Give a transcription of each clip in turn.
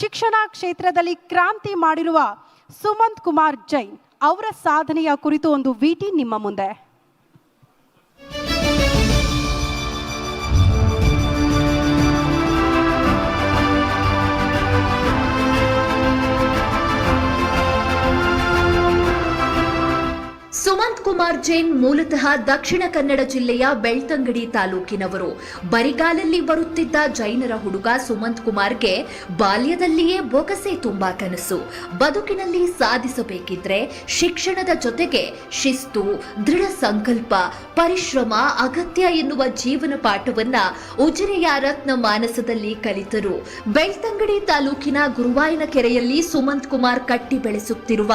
ಶಿಕ್ಷಣ ಕ್ಷೇತ್ರದಲ್ಲಿ ಕ್ರಾಂತಿ ಮಾಡಿರುವ ಸುಮಂತ್ ಕುಮಾರ್ ಜೈನ್ ಅವರ ಸಾಧನೆಯ ಕುರಿತು ಒಂದು ವಿಟಿ ನಿಮ್ಮ ಮುಂದೆ. ಸುಮಂತ್ ಕುಮಾರ್ ಜೈನ್ ಮೂಲತಃ ದಕ್ಷಿಣ ಕನ್ನಡ ಜಿಲ್ಲೆಯ ಬೆಳ್ತಂಗಡಿ ತಾಲೂಕಿನವರು. ಬರಿಗಾಲಲ್ಲಿ ಬರುತ್ತಿದ್ದ ಜೈನರ ಹುಡುಗ ಸುಮಂತ್ ಕುಮಾರ್ಗೆ ಬಾಲ್ಯದಲ್ಲಿಯೇ ಬೊಗಸೆ ತುಂಬಾ ಕನಸು. ಬದುಕಿನಲ್ಲಿ ಸಾಧಿಸಬೇಕಿದ್ರೆ ಶಿಕ್ಷಣದ ಜೊತೆಗೆ ಶಿಸ್ತು, ದೃಢ ಸಂಕಲ್ಪ, ಪರಿಶ್ರಮ, ಅಗತ್ಯ ಎನ್ನುವ ಜೀವನ ಪಾಠವನ್ನ ಉಜಿರೆಯ ರತ್ನ ಮಾನಸದಲ್ಲಿ ಕಲಿತರು. ಬೆಳ್ತಂಗಡಿ ತಾಲೂಕಿನ ಗುರುವಾಯನ ಕೆರೆಯಲ್ಲಿ ಸುಮಂತ್ ಕುಮಾರ್ ಕಟ್ಟಿ ಬೆಳೆಸುತ್ತಿರುವ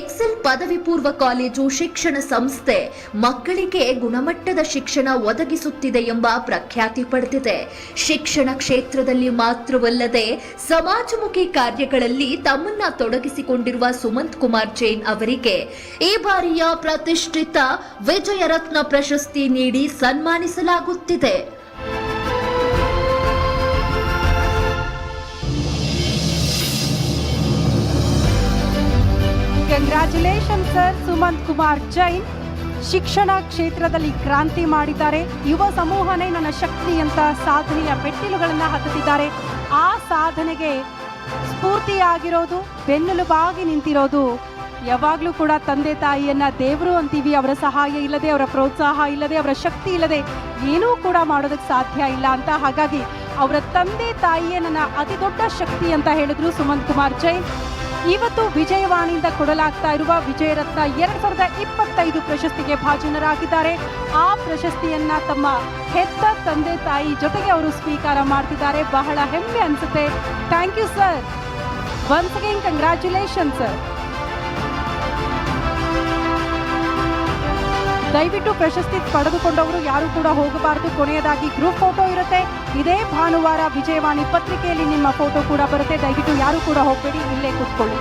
ಎಕ್ಸೆಲ್ ಪದವಿ ಪೂರ್ವ ಕಾಲೇಜು ಶಿಕ್ಷಣ ಸಂಸ್ಥೆ ಮಕ್ಕಳಿಗೆ ಗುಣಮಟ್ಟದ ಶಿಕ್ಷಣ ಒದಗಿಸುತ್ತಿದೆ ಎಂಬ ಪ್ರಖ್ಯಾತಿ ಪಡೆದಿದೆ. ಶಿಕ್ಷಣ ಕ್ಷೇತ್ರದಲ್ಲಿ ಮಾತ್ರವಲ್ಲದೆ ಸಮಾಜಮುಖಿ ಕಾರ್ಯಗಳಲ್ಲಿ ತಮ್ಮನ್ನ ತೊಡಗಿಸಿಕೊಂಡಿರುವ ಸುಮಂತ್ ಕುಮಾರ್ ಜೈನ್ ಅವರಿಗೆ ಈ ಬಾರಿಯ ಪ್ರತಿಷ್ಠಿತ ವಿಜಯರತ್ನ ಪ್ರಶಸ್ತಿ ನೀಡಿ ಸನ್ಮಾನಿಸಲಾಗುತ್ತಿದೆ. ಕಂಗ್ರ್ಯಾಚುಲೇಷನ್ ಸರ್ ಸುಮಂತ್ ಕುಮಾರ್ ಜೈನ್ ಶಿಕ್ಷಣ ಕ್ಷೇತ್ರದಲ್ಲಿ ಕ್ರಾಂತಿ ಮಾಡಿದ್ದಾರೆ. ಯುವ ಸಮೂಹನೇ ನನ್ನ ಶಕ್ತಿ ಅಂತ ಸಾಧನೆಯ ಮೆಟ್ಟಿಲುಗಳನ್ನು ಹತ್ತುತ್ತಿದ್ದಾರೆ. ಆ ಸಾಧನೆಗೆ ಸ್ಫೂರ್ತಿಯಾಗಿರೋದು, ಬೆನ್ನೆಲುಬಾಗಿ ನಿಂತಿರೋದು ಯಾವಾಗಲೂ ಕೂಡ ತಂದೆ ತಾಯಿಯನ್ನ ದೇವರು ಅಂತೀವಿ. ಅವರ ಸಹಾಯ ಇಲ್ಲದೆ, ಅವರ ಪ್ರೋತ್ಸಾಹ ಇಲ್ಲದೆ, ಅವರ ಶಕ್ತಿ ಇಲ್ಲದೆ ಏನೂ ಕೂಡ ಮಾಡೋದಕ್ಕೆ ಸಾಧ್ಯ ಇಲ್ಲ ಅಂತ. ಹಾಗಾಗಿ ಅವರ ತಂದೆ ತಾಯಿಯೇ ನನ್ನ ಅತಿ ದೊಡ್ಡ ಶಕ್ತಿ ಅಂತ ಹೇಳಿದ್ರು ಸುಮಂತ್ ಕುಮಾರ್ ಜೈನ್. ಇವತ್ತು ವಿಜಯವಾಣಿಯಿಂದ ಕೊಡಲಾಗ್ತಾ ಇರುವ ವಿಜಯರತ್ನ ಎರಡ್ ಸಾವಿರದ ಇಪ್ಪತ್ತೈದು ಪ್ರಶಸ್ತಿಗೆ ಭಾಜನರಾಗಿದ್ದಾರೆ. ಆ ಪ್ರಶಸ್ತಿಯನ್ನ ತಮ್ಮ ಹೆತ್ತ ತಂದೆ ತಾಯಿ ಜೊತೆಗೆ ಅವರು ಸ್ವೀಕಾರ ಮಾಡ್ತಿದ್ದಾರೆ. ಬಹಳ ಹೆಮ್ಮೆ ಅನ್ಸುತ್ತೆ. Thank you sir once again congratulation sir ದಯವಿಟ್ಟು ಪ್ರಶಸ್ತಿ ಪಡೆದುಕೊಂಡವರು ಯಾರು ಕೂಡ ಹೋಗಬಾರದು. ಕೊನೆಯದಾಗಿ ಗ್ರೂಪ್ ಫೋಟೋ ಇರುತ್ತೆ. ಇದೇ ಭಾನುವಾರ ವಿಜಯವಾಣಿ ಪತ್ರಿಕೆಯಲ್ಲಿ ನಿಮ್ಮ ಫೋಟೋ ಕೂಡ ಬರುತ್ತೆ. ದಯವಿಟ್ಟು ಯಾರು ಕೂಡ ಹೋಗಬೇಡಿ. ಇಲ್ಲೇ ಕೂತ್ಕೊಳ್ಳಿ.